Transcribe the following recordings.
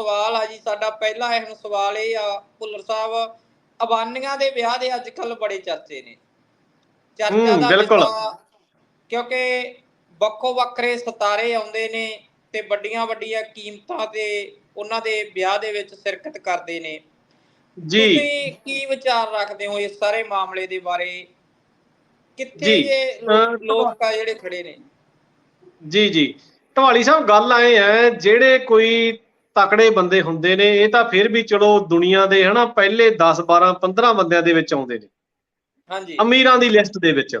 ਸਵਾਲ ਆ ਜੀ ਸਾਡਾ ਪਹਿਲਾ ਅਹਿਮ ਸਵਾਲ ਇਹ ਆ ਭੁੱਲਰ ਸਾਹਿਬ ਅਬਾਨੀਆਂ ਦੇ ਵਿਆਹ ਦੇ ਅੱਜ ਕੱਲ ਬੜੇ ਚਰਚੇ ਨੇ। ਚਰਚਾ ਦਾ ਬਿਲਕੁਲ। ਕਿਉਂਕਿ ਵੱਖੋ ਵੱਖਰੇ ਸਤਾਰੇ ਆਉਂਦੇ ਨੇ ਤੇ ਵੱਡੀਆਂ ਵੱਡੀਆਂ ਕੀਮਤਾਂ ਤੇ ਉਹਨਾਂ ਦੇ ਵਿਆਹ ਦੇ ਵਿੱਚ ਸ਼ਿਰਕਤ ਕਰਦੇ ਨੇ। ਜੀ। ਤੁਸੀਂ ਕੀ ਵਿਚਾਰ ਰੱਖਦੇ ਹੋ ਇਸ ਸਾਰੇ ਮਾਮਲੇ ਦੇ ਬਾਰੇ? ਕਿੱਥੇ ਅਹ, ਲੋਕ ਆ ਜਿਹੜੇ ਖੜੇ ਨੇ? ਜੀ ਜੀ। ਢਵਾਲੀ ਸਾਹਿਬ ਗੱਲ ਆਏ ਆ ਜਿਹੜੇ ਕੋਈ ਤਕੜੇ ਬੰਦੇ ਹੁੰਦੇ ਨੇ ਇਹ ਤਾਂ ਫਿਰ ਵੀ ਚਲੋ ਦੁਨੀਆ ਦੇ ਹਨਾ ਪਹਿਲੇ 10 12 15 ਬੰਦਿਆਂ ਦੇ ਵਿੱਚ ਆਉਂਦੇ ਨੇ। ਹਾਂਜੀ। ਅਮੀਰਾਂ ਦੀ ਲਿਸਟ ਦੇ ਵਿੱਚ।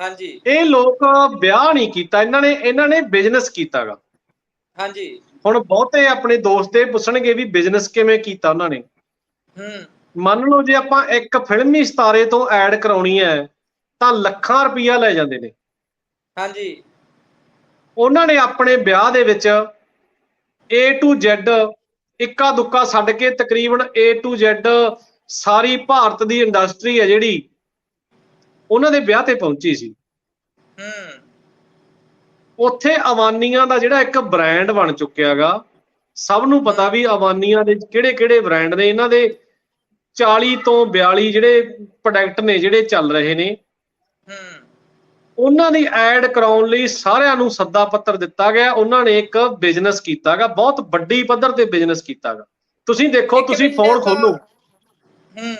ਹਾਂਜੀ। ਇਹ ਲੋਕ ਵਿਆਹ ਨਹੀਂ ਕੀਤਾ ਇਹਨਾਂ ਨੇ ਇਹਨਾਂ ਨੇ ਬਿਜ਼ਨਸ ਕੀਤਾਗਾ। ਹਾਂਜੀ। ਹੁਣ ਬਹੁਤੇ ਆਪਣੇ ਦੋਸਤ ਇਹ ਪੁੱਛਣਗੇ ਵੀ ਬਿਜ਼ਨਸ ਕਿਵੇਂ ਕੀਤਾ ਉਹਨਾਂ ਨੇ। ਹੂੰ। ਮੰਨ ਲਓ ਜੇ ਆਪਾਂ ਇੱਕ ਫਿਲਮੀ ਸਤਾਰੇ ਤੋਂ ਐਡ ਕਰਾਉਣੀ ਹੈ ਤਾਂ ਲੱਖਾਂ ਰੁਪਈਆ ਲੈ ਜਾਂਦੇ ਨੇ। ਹਾਂਜੀ। ਉਹਨਾਂ ਨੇ ਆਪਣੇ ਵਿਆਹ ਦੇ ਵਿੱਚ A to Z ਇੱਕਾ ਦੁੱਕਾ ਛੱਡ ਕੇ ਤਕਰੀਬਨ A to Z ਸਾਰੀ ਭਾਰਤ ਦੀ ਇੰਡਸਟਰੀ ਹੈ ਜਿਹੜੀ ਉਹਨਾਂ ਦੇ ਵਿਆਹ ਤੇ ਪਹੁੰਚੀ ਸੀ। ਹੂੰ। ਉੱਥੇ ਅਵਾਨੀਆਂ ਦਾ ਜਿਹੜਾ ਇੱਕ ਬ੍ਰਾਂਡ ਬਣ ਚੁੱਕਿਆਗਾ ਸਭ ਨੂੰ ਪਤਾ ਵੀ ਅਵਾਨੀਆਂ ਦੇ ਕਿਹੜੇ ਕਿਹੜੇ ਬ੍ਰਾਂਡ ਨੇ ਇਹਨਾਂ ਦੇ 40 ਤੋਂ 42 ਜਿਹੜੇ ਪ੍ਰੋਡਕਟ ਨੇ ਜਿਹੜੇ ਚੱਲ ਰਹੇ ਨੇ। ਉਹਨਾਂ ਦੀ ਐਡ ਕਰਾਉਣ ਲਈ ਸਾਰਿਆਂ ਨੂੰ ਸੱਦਾ ਪੱਤਰ ਦਿੱਤਾ ਗਿਆ। ਉਹਨਾਂ ਨੇ ਇੱਕ ਬਿਜ਼ਨਸ ਕੀਤਾਗਾ ਬਹੁਤ ਵੱਡੀ ਪੱਧਰ ਤੇ ਬਿਜ਼ਨਸ ਕੀਤਾਗਾ ਤੁਸੀਂ ਦੇਖੋ ਤੁਸੀਂ ਫੋਨ ਖੋਲੋ ਹੂੰ।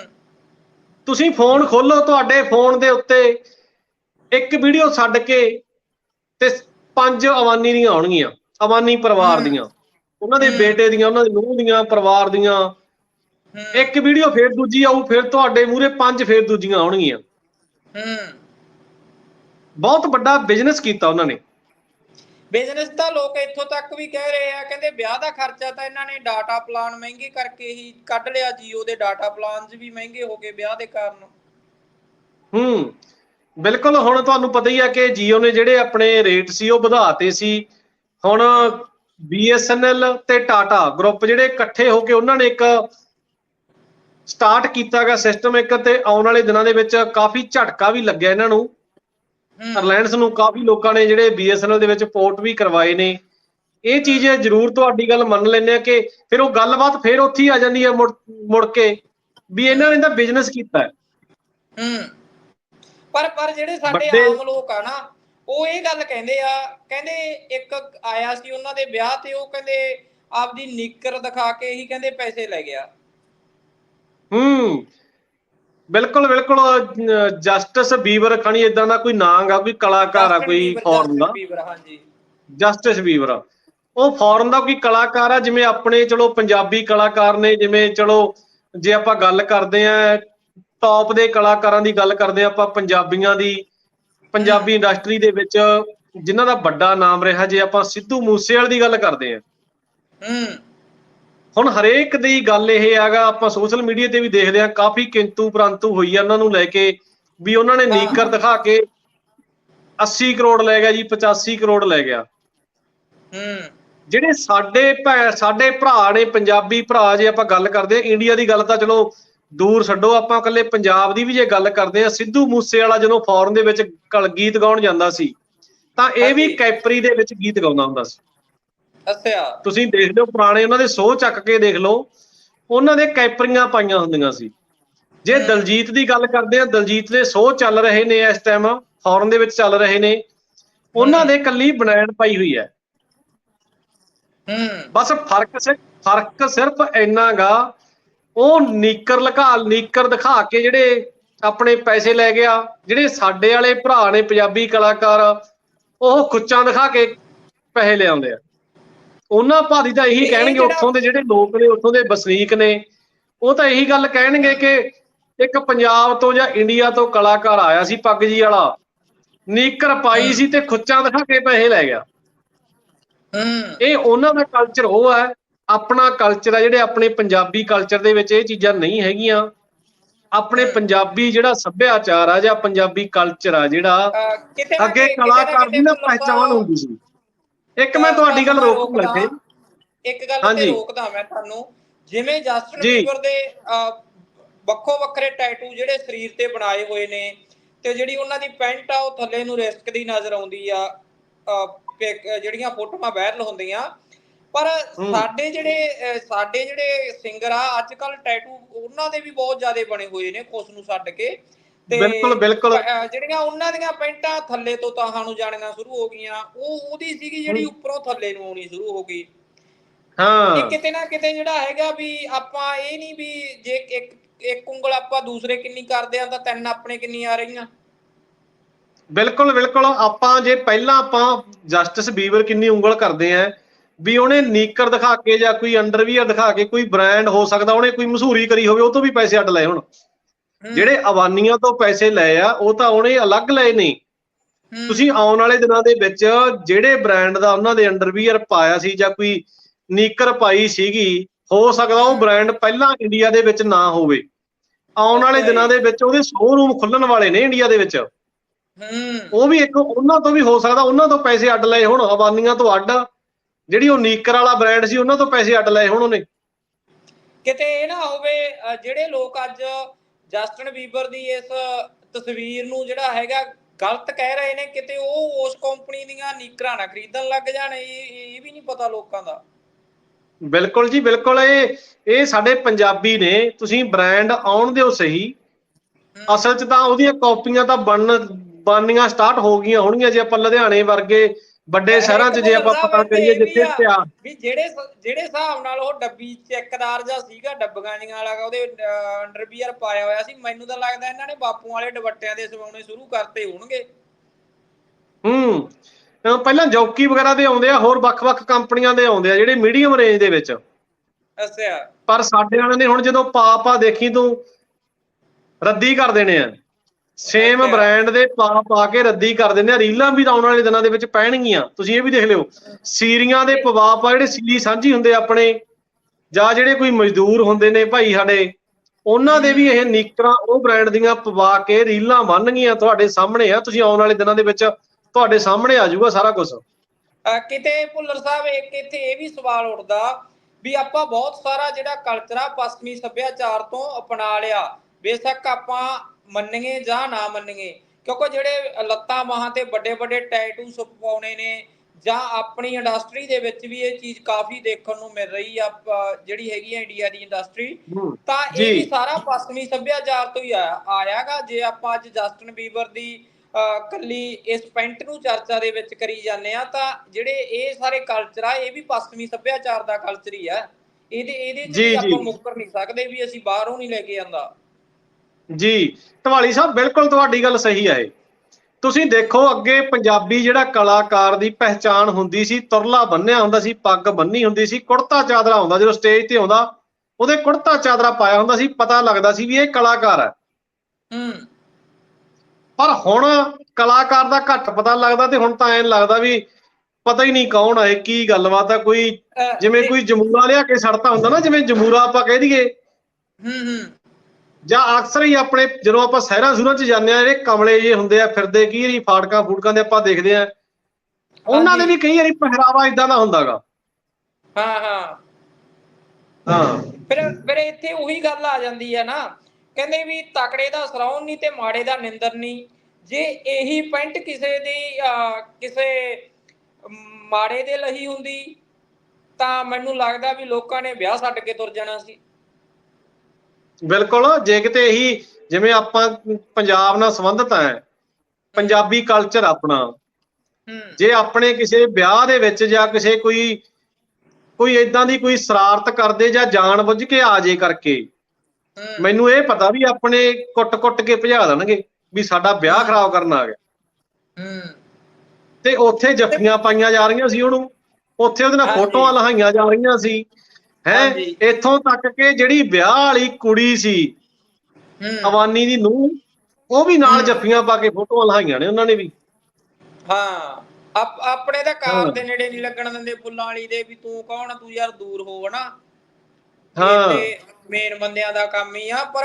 ਤੁਸੀਂ ਫੋਨ ਖੋਲੋ ਤੁਹਾਡੇ ਫੋਨ ਦੇ ਉੱਤੇ। ਇੱਕ ਵੀਡੀਓ ਛੱਡ ਕੇ ਤੇ ਪੰਜ ਅਵਾਨੀ ਦੀਆਂ ਆਉਣਗੀਆਂ ਅਵਾਨੀ ਪਰਿਵਾਰ। ਦੀਆਂ। ਉਹਨਾਂ ਦੇ। ਬੇਟੇ ਦੀਆਂ ਉਹਨਾਂ ਦੇ ਨੂੰਹ ਦੀਆਂ ਪਰਿਵਾਰ ਦੀਆਂ। ਇੱਕ ਵੀਡੀਓ ਫੇਰ ਦੂਜੀ ਆਊ ਫਿਰ ਤੁਹਾਡੇ ਮੂਹਰੇ ਪੰਜ ਫੇਰ ਦੂਜੀਆਂ ਆਉਣਗੀਆਂ। ਹੂੰ। ਬਹੁਤ ਵੱਡਾ ਬਿਜ਼ਨਸ ਕੀਤਾ ਉਹਨਾਂ ਨੇ। ਬਿਜ਼ਨਸ ਤਾਂ ਲੋਕ ਇੱਥੋਂ ਤੱਕ ਵੀ ਕਹਿ ਰਹੇ ਆ ਕਹਿੰਦੇ ਵਿਆਹ ਦਾ ਖਰਚਾ ਤਾਂ ਇਹਨਾਂ ਨੇ ਡਾਟਾ ਪਲਾਨ ਮਹਿੰਗੇ ਕਰਕੇ ਹੀ ਕੱਢ ਲਿਆ ਜੀਓ ਦੇ ਡਾਟਾ ਪਲਾਨਸ ਵੀ ਮਹਿੰਗੇ ਹੋ ਗਏ ਵਿਆਹ ਦੇ ਕਾਰਨ। ਹੂੰ ਬਿਲਕੁਲ ਹੁਣ ਤੁਹਾਨੂੰ ਪਤਾ ਹੀ ਆ ਕਿ Jio ਨੇ ਜਿਹੜੇ ਆਪਣੇ ਰੇਟ ਸੀ ਉਹ ਵਧਾਤੇ ਸੀ। ਹੁਣ BSNL ਤੇ Tata ਗਰੁੱਪ ਜਿਹੜੇ ਇਕੱਠੇ ਹੋ ਕੇ ਉਹਨਾਂ ਨੇ ਇੱਕ ਸਟਾਰਟ ਕੀਤਾਗਾ ਸਿਸਟਮ ਇੱਕ ਤੇ ਆਉਣ ਵਾਲੇ ਦਿਨਾਂ ਦੇ ਵਿੱਚ ਕਾਫੀ ਝਟਕਾ ਵੀ ਲੱਗਿਆ ਇਹਨਾਂ ਨੂੰ। ਰਿਲਾਇੰਸ ਨੂੰ ਕਾਫੀ ਲੋਕਾਂ ਨੇ ਜਿਹੜੇ BSNL ਦੇ ਵਿੱਚ ਪੋਰਟ ਵੀ ਕਰਵਾਏ ਨੇ। ਇਹ ਚੀਜ਼ ਜ਼ਰੂਰ ਤੁਹਾਡੀ ਗੱਲ ਮੰਨ ਲੈਂਦੇ ਆ ਕਿ ਫਿਰ ਉਹ ਗੱਲਬਾਤ ਫਿਰ ਉੱਥੇ ਹੀ ਆ ਜਾਂਦੀ ਹੈ ਮੁੜ ਕੇ ਵੀ ਇਹਨਾਂ ਨੇ ਤਾਂ ਬਿਜ਼ਨਸ ਕੀਤਾ ਹੈ। ਹੂੰ। ਪਰ ਪਰ ਜਿਹੜੇ ਸਾਡੇ ਆਮ ਲੋਕ ਆ ਨਾ ਉਹ ਇਹ ਗੱਲ ਕਹਿੰਦੇ ਆ ਕਹਿੰਦੇ ਇੱਕ ਆਇਆ ਸੀ ਉਹਨਾਂ ਦੇ ਵਿਆਹ ਤੇ ਉਹ ਕਹਿੰਦੇ ਆਪਦੀ ਨਿੱਕਰ ਦਿਖਾ ਕੇ ਹੀ ਕਹਿੰਦੇ ਪੈਸੇ ਲੈ ਗਿਆ। ਹੂੰ। ਬਿਲਕੁਲ ਬਿਲਕੁਲ ਜਸਟਿਸ ਬੀਬਰ ਖਣੀ ਇਦਾਂ ਦਾ ਕੋਈ ਨਾਂ ਗਾ ਕੋਈ ਕਲਾਕਾਰ ਆ ਕੋਈ ਫੋਰਨ ਦਾ। ਜਸਟਿਸ ਬੀਬਰ ਉਹ ਫੋਰਨ ਦਾ ਕੋਈ ਕਲਾਕਾਰ ਆ ਜਿਵੇਂ ਆਪਣੇ ਚਲੋ ਪੰਜਾਬੀ ਕਲਾਕਾਰ ਨੇ ਜਿਵੇਂ ਚਲੋ ਜੇ ਆਪਾਂ ਗੱਲ ਕਰਦੇ ਆ ਟੌਪ ਦੇ ਕਲਾਕਾਰਾਂ ਦੀ ਗੱਲ ਕਰਦੇ ਆ ਆਪਾਂ ਪੰਜਾਬੀਆਂ ਦੀ ਪੰਜਾਬੀ ਇੰਡਸਟਰੀ ਦੇ ਵਿੱਚ ਜਿਨ੍ਹਾਂ ਦਾ ਵੱਡਾ ਨਾਮ ਰਿਹਾ ਜੇ ਆਪਾਂ ਸਿੱਧੂ ਮੂਸੇਵਾਲ ਦੀ ਗੱਲ ਕਰਦੇ ਆ। ਹੂੰ। ਹੁਣ ਹਰੇਕ ਦੀ ਗੱਲ ਇਹ ਹੈਗਾ ਆਪਾਂ ਸੋਸ਼ਲ ਮੀਡੀਆ ਤੇ ਵੀ ਦੇਖਦੇ ਆ ਕਾਫੀ ਕਿੰਤੂ ਪ੍ਰੰਤੂ ਹੋਈ ਆ ਉਹਨਾਂ ਨੂੰ ਲੈ ਕੇ ਵੀ ਉਹਨਾਂ ਨੇ। ਨੀਕਰ ਦਿਖਾ ਕੇ 80 ਕਰੋੜ ਲੈ ਗਿਆ ਜੀ 85 ਕਰੋੜ ਲੈ ਗਿਆ ਹੂੰ ਜਿਹੜੇ ਸਾਡੇ ਸਾਡੇ ਭਰਾ ਨੇ ਪੰਜਾਬੀ ਭਰਾ ਜੇ ਆਪਾਂ ਗੱਲ ਕਰਦੇ ਆ ਇੰਡੀਆ ਦੀ ਗੱਲ ਤਾਂ ਚਲੋ ਦੂਰ ਛੱਡੋ ਆਪਾਂ ਇਕੱਲੇ ਪੰਜਾਬ ਦੀ ਵੀ ਜੇ ਗੱਲ ਕਰਦੇ ਆ ਸਿੱਧੂ ਮੂਸੇ ਵਾਲਾ ਜਦੋਂ ਫੋਰਨ ਦੇ ਵਿੱਚ ਕਲ ਗੀਤ ਗਾਉਣ ਜਾਂਦਾ ਸੀ ਤਾਂ ਇਹ ਵੀ। ਕੈਪਰੀ ਦੇ ਵਿੱਚ ਗੀਤ ਗਾਉਂਦਾ ਹੁੰਦਾ ਸੀ ਅੱਛਾ। ਤੁਸੀਂ ਦੇਖ ਲਿਓ ਪੁਰਾਣੇ ਉਹਨਾਂ ਦੇ ਸੋਹ ਚੱਕ ਕੇ ਦੇਖ ਲਓ ਉਹਨਾਂ ਦੇ ਕੈਪਰੀਆਂ ਪਾਈਆਂ ਹੁੰਦੀਆਂ ਸੀ। ਜੇ। ਦਲਜੀਤ ਦੀ ਗੱਲ ਕਰਦੇ ਆ ਦਲਜੀਤ ਦੇ ਸੋਹ ਚੱਲ ਰਹੇ ਨੇ ਇਸ ਟਾਈਮ ਫੋਰਨ ਦੇ ਵਿੱਚ ਚੱਲ ਰਹੇ ਨੇ। ਉਹਨਾਂ। ਦੇ ਕੱਲੀ ਬਨੈਣ ਪਾਈ ਹੋਈ ਹੈ। ਹੂੰ। ਬਸ ਫ਼ਰਕ ਸਿਰ ਫ਼ਰਕ ਸਿਰਫ ਇੰਨਾਗਾ ਉਹ ਨੀਕਰ ਲਗਾ ਨੀਕਰ ਦਿਖਾ ਕੇ ਜਿਹੜੇ ਆਪਣੇ ਪੈਸੇ ਲੈ ਗਿਆ ਜਿਹੜੇ ਸਾਡੇ ਵਾਲੇ ਭਰਾ ਨੇ ਪੰਜਾਬੀ ਕਲਾਕਾਰ ਉਹ ਖੁੱਚਾਂ ਦਿਖਾ ਕੇ ਪੈਸੇ ਲਿਆਉਂਦੇ ਆ। ਉਹਨਾਂ ਭਾਦੀ ਤਾਂ ਇਹੀ ਕਹਿਣਗੇ ਉੱਥੋਂ ਦੇ ਜਿਹੜੇ ਲੋਕ ਨੇ ਉੱਥੋਂ ਦੇ ਵਸਨੀਕ ਨੇ। ਉਹ ਤਾਂ ਇਹੀ ਗੱਲ ਕਹਿਣਗੇ ਕਿ ਇੱਕ ਪੰਜਾਬ ਤੋਂ ਜਾਂ ਇੰਡੀਆ ਤੋਂ ਕਲਾਕਾਰ ਆਇਆ ਸੀ ਪੱਗ ਜੀ ਵਾਲਾ। ਨੀਕਰ ਪਾਈ ਸੀ ਤੇ ਖੁੱਚਾਂ ਦਿਖਾ ਕੇ ਪੈਸੇ ਲੈ ਗਿਆ। ਇਹ ਉਹਨਾਂ ਦਾ ਕਲਚਰ ਉਹ ਹੈ। ਆਪਣਾ ਕਲਚਰ ਹੈ ਜਿਹੜੇ ਆਪਣੇ ਪੰਜਾਬੀ ਕਲਚਰ ਦੇ ਵਿੱਚ ਇਹ ਚੀਜ਼ਾਂ ਨਹੀਂ ਹੈਗੀਆਂ। ਆਪਣੇ ਪੰਜਾਬੀ ਜਿਹੜਾ ਸੱਭਿਆਚਾਰ ਆ ਜਾਂ ਪੰਜਾਬੀ ਕਲਚਰ ਆ ਜਿਹੜਾ ਅੱਗੇ ਕਲਾਕਾਰ ਦੀ ਨਾ ਪਹਿਚਾਣ ਹੁੰਦੀ ਸੀ। ਇੱਕ ਮੈਂ ਤੁਹਾਡੀ ਗੱਲ ਰੋਕਣ ਲੱਗੇ ਇੱਕ ਗੱਲ ਤੇ। ਰੋਕਦਾ ਮੈਂ ਤੁਹਾਨੂੰ ਜਿਵੇਂ ਜਸਟਿਨ। ਬੀਬਰ ਦੇ ਵੱਖੋ ਵੱਖਰੇ ਟੈਟੂ ਜਿਹੜੇ ਸਰੀਰ ਤੇ ਬਣਾਏ ਹੋਏ ਨੇ ਤੇ ਜਿਹੜੀ ਉਹਨਾਂ ਦੀ ਪੈਂਟ ਆ ਉਹ ਥੱਲੇ ਨੂੰ ਰਿਸਕ ਦੀ ਨਜ਼ਰ ਆਉਂਦੀ ਆ ਜਿਹੜੀਆਂ ਫੋਟੋਆਂ ਵਾਇਰਲ ਹੁੰਦੀਆਂ ਪਰ। ਸਾਡੇ ਜਿਹੜੇ ਸਾਡੇ ਜਿਹੜੇ ਸਿੰਗਰ ਆ ਅੱਜ ਕੱਲ ਟੈਟੂ ਉਹਨਾਂ ਦੇ ਵੀ ਬਹੁਤ ਜ਼ਿਆਦਾ ਬਣੇ ਹੋਏ ਨੇ ਕੁਛ ਨੂੰ ਛੱਡ ਕੇ ਤੇ ਬਿਲਕੁਲ, ਬਿਲਕੁਲ। ਜਿਹੜੀਆਂ ਉਹਨਾਂ ਦੀਆਂ ਪੈਂਟਾਂ ਥੱਲੇ ਤੋਂ ਤਾਹਾਂ ਨੂੰ ਜਾਣੀਆਂ ਸ਼ੁਰੂ ਹੋ ਗਈਆਂ ਉਹ ਉਹਦੀ ਸੀਗੀ ਜਿਹੜੀ। ਉੱਪਰੋਂ ਥੱਲੇ ਨੂੰ ਆਉਣੀ ਸ਼ੁਰੂ ਹੋ ਗਈ। ਹਾਂ। ਇਹ ਕਿਤੇ ਨਾ ਕਿਤੇ ਜਿਹੜਾ ਹੈਗਾ ਵੀ ਆਪਾਂ ਇਹ ਨਹੀਂ ਵੀ ਜੇ ਇੱਕ ਇੱਕ ਉਂਗਲ ਆਪਾਂ ਦੂਸਰੇ ਕਿੰਨੀ ਕਰਦੇ ਆ ਤਾਂ ਤਿੰਨ ਆਪਣੇ ਕਿੰਨੀ ਆ ਰਹੀਆਂ। ਬਿਲਕੁਲ ਬਿਲਕੁਲ। ਆਪਾਂ ਜੇ ਪਹਿਲਾਂ ਆਪਾਂ ਜਸਟਿਸ ਬੀਬਰ ਕਿੰਨੀ ਉਂਗਲ ਕਰਦੇ ਆ ਵੀ ਉਹਨੇ ਨੀਕਰ ਦਿਖਾ ਕੇ ਜਾਂ ਕੋਈ ਅੰਡਰਵੀਅਰ ਦਿਖਾ ਕੇ ਕੋਈ ਬ੍ਰਾਂਡ ਹੋ ਸਕਦਾ ਉਹਨੇ ਕੋਈ ਮਸ਼ਹੂਰੀ ਕਰੀ ਹੋਵੇ ਉਹ ਤੋਂ ਵੀ ਪੈਸੇ ਅੱਡ ਲਏ ਹੁਣ। ਜਿਹੜੇ ਅਵਾਨੀਆਂ ਤੋਂ ਪੈਸੇ ਲਏ ਆ ਉਹ ਤਾਂ ਉਹਨੇ ਅਲੱਗ ਲਏ ਨਹੀਂ ਤੁਸੀਂ ਆਉਣ ਵਾਲੇ ਦਿਨਾਂ ਦੇ ਵਿੱਚ ਜਿਹੜੇ ਬ੍ਰਾਂਡ ਦਾ ਉਹਨਾਂ ਦੇ ਅੰਡਰਵੀਅਰ ਪਾਇਆ ਸੀ ਜਾਂ ਕੋਈ ਨੀਕਰ ਪਾਈ ਸੀਗੀ ਹੋ ਸਕਦਾ ਉਹ ਬ੍ਰਾਂਡ ਪਹਿਲਾਂ ਇੰਡੀਆ ਦੇ ਵਿੱਚ ਨਾ ਹੋਵੇ। ਆਉਣ ਵਾਲੇ. ਦਿਨਾਂ ਦੇ ਵਿੱਚ ਉਹਦੇ ਸ਼ੋਰੂਮ ਖੁੱਲਣ ਵਾਲੇ ਨੇ ਇੰਡੀਆ ਦੇ ਵਿੱਚ। ਹੂੰ। ਉਹ ਵੀ ਇੱਕ ਉਹਨਾਂ ਤੋਂ ਵੀ ਹੋ ਸਕਦਾ ਉਹਨਾਂ ਤੋਂ ਪੈਸੇ ਅੱਡ ਲਏ ਹੁਣ ਅਵਾਨੀਆਂ ਤੋਂ ਅੱਡ। ਜਿਹੜੀ ਉਹ ਨੀਕਰ ਵਾਲਾ ਬ੍ਰਾਂਡ ਸੀ ਉਹਨਾਂ ਤੋਂ ਪੈਸੇ ਅੱਡ ਲਏ ਹੁਣ ਉਹਨੇ। ਕਿਤੇ ਇਹ ਨਾ ਹੋਵੇ ਜਿਹੜੇ ਲੋਕ ਅੱਜ ਜਸਟਨ ਬੀਬਰ ਦੀ ਇਸ ਤਸਵੀਰ ਨੂੰ ਜਿਹੜਾ ਹੈਗਾ ਗਲਤ ਕਹਿ ਰਹੇ ਨੇ ਕਿਤੇ ਉਹ ਉਸ ਕੰਪਨੀ ਦੀਆਂ ਨੀਕਰਾਂ ਨਾ ਖਰੀਦਣ ਲੱਗ ਜਾਣ ਇਹ ਵੀ ਨਹੀਂ ਪਤਾ ਲੋਕਾਂ ਦਾ। ਬਿਲਕੁਲ ਜੀ ਬਿਲਕੁਲ ਇਹ ਇਹ ਸਾਡੇ ਪੰਜਾਬੀ ਨੇ ਤੁਸੀਂ ਬ੍ਰਾਂਡ ਆਉਣ ਦਿਓ ਸਹੀ ਅਸਲ 'ਚ ਤਾਂ ਉਹਦੀਆਂ ਕਾਪੀਆਂ ਤਾਂ ਬਣਨ ਬਣਨੀਆਂ ਸਟਾਰਟ ਹੋ ਗਈਆਂ ਹੋਣਗੀਆਂ ਜੇ ਆਪਾਂ ਲੁਧਿਆਣੇ ਵਰਗੇ ਵੱਡੇ ਸ਼ਹਿਰਾਂ 'ਚ ਜੇ ਆਪਾਂ ਪਤਾ ਕਰੀਏ ਜਿੱਥੇ ਪਿਆ ਵੀ ਜਿਹੜੇ ਜਿਹੜੇ ਹਿਸਾਬ ਨਾਲ ਉਹ ਡੱਬੀ ਚੈੱਕਦਾਰ ਜਾਂ ਸੀਗਾ ਡੱਬੀਆਂ ਜੀਆਂ ਵਾਲਾ ਉਹਦੇ ਅੰਡਰਵੀਅਰ ਪਾਇਆ ਹੋਇਆ ਸੀ ਮੈਨੂੰ ਤਾਂ ਲੱਗਦਾ ਇਹਨਾਂ ਨੇ ਬਾਪੂ ਵਾਲੇ ਦੁਪੱਟਿਆਂ ਦੇ ਸਵਾਉਣੇ ਸ਼ੁਰੂ ਕਰਤੇ ਹੋਣਗੇ। ਹੂੰ ਪਹਿਲਾਂ ਜੌਕੀ ਵਗੈਰਾ ਦੇ ਆਉਂਦੇ ਆ ਹੋਰ ਵੱਖ-ਵੱਖ ਕੰਪਨੀਆਂ ਦੇ ਆਉਂਦੇ ਆ ਜਿਹੜੇ ਮੀਡੀਅਮ ਰੇਂਜ ਦੇ ਵਿੱਚ। ਅੱਛਾ। ਪਰ ਸਾਡੇ ਵਾਲਿਆਂ ਨੇ ਹੁਣ ਜਦੋਂ ਪਾ ਪਾ ਦੇਖੀ ਤੂੰ ਰੱਦੀ ਕਰ ਦੇਣੇ ਆ। ਸੇਮ। ਬ੍ਰਾਂਡ ਦੇ ਪਾ ਪਾ ਕੇ ਰੱਦੀ ਕਰ ਦਿੰਦੇ ਆ। ਰੀਲਾਂ ਵੀ ਤਾਂ ਆਉਣ ਵਾਲੇ ਦਿਨਾਂ ਦੇ ਵਿੱਚ ਪੈਣਗੀਆਂ। ਤੁਸੀਂ ਇਹ ਵੀ ਦੇਖ ਲਿਓ ਸੀਰੀਆਂ ਦੇ ਪਵਾ ਪਾ ਜਿਹੜੇ ਸੀਰੀ ਸਾਂਝੀ ਹੁੰਦੇ ਆਪਣੇ ਜਾਂ ਜਿਹੜੇ ਕੋਈ ਮਜ਼ਦੂਰ ਹੁੰਦੇ ਨੇ ਭਾਈ ਸਾਡੇ ਉਹਨਾਂ ਦੇ ਵੀ ਇਹ ਨੀਕਰਾਂ ਉਹ ਬ੍ਰਾਂਡ ਦੀਆਂ ਪਵਾ ਕੇ ਰੀਲਾਂ ਬਣਨਗੀਆਂ ਤੁਹਾਡੇ ਸਾਹਮਣੇ ਆ। ਤੁਸੀਂ ਆਉਣ ਵਾਲੇ ਦਿਨਾਂ ਦੇ ਵਿੱਚ ਤੁਹਾਡੇ ਸਾਹਮਣੇ ਆ ਜਾਊਗਾ ਸਾਰਾ ਕੁਝ ਕਿਤੇ ਭੁੱਲਰ ਸਾਹਿਬ ਇੱਕ ਇੱਥੇ ਇਹ ਵੀ ਸਵਾਲ ਉੱਠਦਾ ਵੀ ਆਪਾਂ ਬਹੁਤ ਸਾਰਾ ਜਿਹੜਾ ਕਲਚਰ ਆ ਪੱਛਮੀ ਸੱਭਿਆਚਾਰ ਤੋਂ ਅਪਣਾ ਲਿਆ। ਬੇਸ਼ੱਕ ਆਪਾਂ ਮੰਨੀਏ ਜਾਂ ਨਾ ਮੰਨੀਏ ਕਿਉਂਕਿ ਜਿਹੜੇ ਲੱਤਾਂ ਬਾਹਾਂ ਤੇ ਵੱਡੇ ਵੱਡੇ ਟੈਟੂ ਪਾਉਣੇ ਨੇ ਜਾਂ ਆਪਣੀ ਇੰਡਸਟਰੀ ਦੇ ਵਿੱਚ ਵੀ ਇਹ ਚੀਜ਼ ਕਾਫੀ ਦੇਖਣ ਨੂੰ ਮਿਲ ਰਹੀ ਆ ਜਿਹੜੀ ਹੈਗੀ ਆ ਇੰਡੀਆ ਦੀ ਇੰਡਸਟਰੀ ਤਾਂ। ਇਹ ਵੀ ਸਾਰਾ ਪੱਛਮੀ ਸੱਭਿਆਚਾਰ ਤੋਂ ਹੀ ਆਇਆ ਆਇਆਗਾ ਜੇ ਆਪਾਂ ਅੱਜ ਜਸਟਨ ਬੀਬਰ ਦੀ ਕੱਲੀ ਇਸ ਪੈਂਟ ਨੂੰ ਚਰਚਾ ਦੇ ਵਿੱਚ ਕਰੀ ਜਾਂਦੇ ਆ ਤਾਂ ਜਿਹੜੇ ਇਹ ਸਾਰੇ ਕਲਚਰ ਆ ਇਹ ਵੀ ਪੱਛਮੀ ਸੱਭਿਆਚਾਰ ਦਾ ਕਲਚਰ ਹੀ ਆ ਇਹਦੇ ਇਹਦੇ ਚ। ਆਪਾਂ ਮੁੱਕਰ ਨਹੀਂ ਸਕਦੇ ਵੀ ਅਸੀਂ ਬਾਹਰੋਂ ਨਹੀਂ ਲੈ ਕੇ ਆਂਦਾ ਜੀ ਢਵਾਲੀ ਸਾਹਿਬ ਬਿਲਕੁਲ ਤੁਹਾਡੀ ਗੱਲ ਸਹੀ ਹੈ ਇਹ। ਤੁਸੀਂ ਦੇਖੋ ਅੱਗੇ ਪੰਜਾਬੀ ਜਿਹੜਾ ਕਲਾਕਾਰ ਦੀ ਪਹਿਚਾਣ ਹੁੰਦੀ ਸੀ ਤੁਰਲਾ ਬੰਨਿਆ ਹੁੰਦਾ ਸੀ ਪੱਗ ਬੰਨੀ ਹੁੰਦੀ ਸੀ ਕੁੜਤਾ ਚਾਦਰਾ ਹੁੰਦਾ ਜਦੋਂ ਸਟੇਜ ਤੇ ਆਉਂਦਾ ਉਹਦੇ ਕੁੜਤਾ ਚਾਦਰਾ ਪਾਇਆ ਹੁੰਦਾ ਸੀ ਪਤਾ ਲੱਗਦਾ ਸੀ ਵੀ ਇਹ ਕਲਾਕਾਰ ਹੈ। ਹੂੰ। ਪਰ ਹੁਣ ਕਲਾਕਾਰ ਦਾ ਘੱਟ ਪਤਾ ਲੱਗਦਾ ਤੇ ਹੁਣ ਤਾਂ ਐਂ ਲੱਗਦਾ ਵੀ ਪਤਾ ਹੀ ਨਹੀਂ ਕੌਣ ਹੈ ਕੀ ਗੱਲਬਾਤ ਹੈ ਕੋਈ ਜਿਵੇਂ ਕੋਈ ਜਮੂਰਾ ਲਿਆ ਕੇ ਸੜਤਾ ਹੁੰਦਾ ਨਾ ਜਿਵੇਂ ਜਮੂਰਾ ਆਪਾਂ ਕਹਿ ਦਈਏ। ਹੂੰ ਹੂੰ। ਜਾਂ ਅਕਸਰ ਹੀ ਆਪਣੇ ਜਦੋਂ ਆਪਾਂ ਸ਼ਹਿਰਾਂ ਸੂਰਾਂ 'ਚ ਜਾਂਦੇ ਆ ਜਿਹੜੇ ਕਮਲੇ ਜੇ ਹੁੰਦੇ ਆ ਫਿਰਦੇ ਕੀ ਵਾਰੀ ਫਾਟਕਾਂ ਫੂਟਕਾਂ ਦੇ ਆਪਾਂ ਦੇਖਦੇ ਆ ਉਹਨਾਂ ਦੇ। ਵੀ ਕਈ ਵਾਰੀ ਪਹਿਰਾਵਾ ਇਦਾਂ ਦਾ ਹੁੰਦਾਗਾ। ਹਾਂ ਹਾਂ। ਹਾਂ। ਫਿਰ ਫਿਰ ਇੱਥੇ ਉਹੀ ਗੱਲ ਆ ਜਾਂਦੀ ਹੈ ਨਾ। ਕਹਿੰਦੇ ਵੀ ਤਕੜੇ ਦਾ ਸਰਾਉਣ ਨਹੀਂ ਤੇ ਮਾੜੇ ਦਾ ਨਿੰਦਰ ਨਹੀਂ ਜੇ ਇਹੀ ਪੈਂਟ ਕਿਸੇ ਦੀ ਕਿਸੇ ਮਾੜੇ ਦੇ ਲਈ ਹੁੰਦੀ ਤਾਂ ਮੈਨੂੰ ਲੱਗਦਾ ਵੀ ਲੋਕਾਂ ਨੇ ਵਿਆਹ ਛੱਡ ਕੇ ਤੁਰ ਜਾਣਾ ਸੀ। ਬਿਲਕੁਲ ਜੇ ਕਿਤੇ ਇਹੀ ਜਿਵੇਂ ਆਪਾਂ ਪੰਜਾਬ ਨਾਲ ਸੰਬੰਧਿਤ ਹੈ ਪੰਜਾਬੀ ਕਲਚਰ ਆਪਣਾ ਜੇ ਆਪਣੇ ਕਿਸੇ ਵਿਆਹ ਦੇ ਵਿੱਚ ਜਾਂ ਕਿਸੇ ਕੋਈ ਕੋਈ ਇਦਾਂ ਦੀ ਕੋਈ ਸ਼ਰਾਰਤ ਕਰਦੇ ਜਾਂ ਜਾਣ ਬੁੱਝ ਕੇ ਆ ਜੇ ਕਰਕੇ ਮੈਨੂੰ ਇਹ ਪਤਾ ਵੀ ਆਪਣੇ ਕੁੱਟ-ਕੁੱਟ ਕੇ ਭਜਾ ਦੇਣਗੇ ਵੀ ਸਾਡਾ ਵਿਆਹ ਖਰਾਬ ਕਰਨ ਆ ਗਿਆ। ਤੇ ਉੱਥੇ ਜੱਫੀਆਂ ਪਾਈਆਂ ਜਾ ਰਹੀਆਂ ਸੀ ਉਹਨੂੰ ਉੱਥੇ ਉਹਦੇ ਨਾਲ। ਫੋਟੋਆਂ ਲਹਾਈਆਂ ਜਾ ਰਹੀਆਂ ਸੀ। ਹੈ। ਇੱਥੋਂ ਤੱਕ ਕਿ ਜਿਹੜੀ ਵਿਆਹ ਵਾਲੀ ਕੁੜੀ ਸੀ ਅਵਾਨੀ ਦੀ ਨੂੰਹ ਉਹ ਵੀ ਨਾਲ। ਜੱਫੀਆਂ ਪਾ ਕੇ ਫੋਟੋਆਂ ਲਹਾਈਆਂ ਨੇ ਉਹਨਾਂ ਨੇ ਵੀ ਹਾਂ ਆਪ- ਆਪਣੇ ਤਾਂ ਕਾਰ। ਦੇ ਨੇੜੇ ਨਹੀਂ ਲੱਗਣ ਦਿੰਦੇ ਫੁੱਲਾਂ ਵਾਲੀ ਦੇ ਵੀ ਤੂੰ ਕੌਣ ਤੂੰ ਯਾਰ ਦੂਰ ਹੋ ਹਨਾ ਹਾਂ ਮੇਨ ਬੰਦਿਆਂ ਦਾ ਕੰਮ ਹੀ ਆ ਪਰ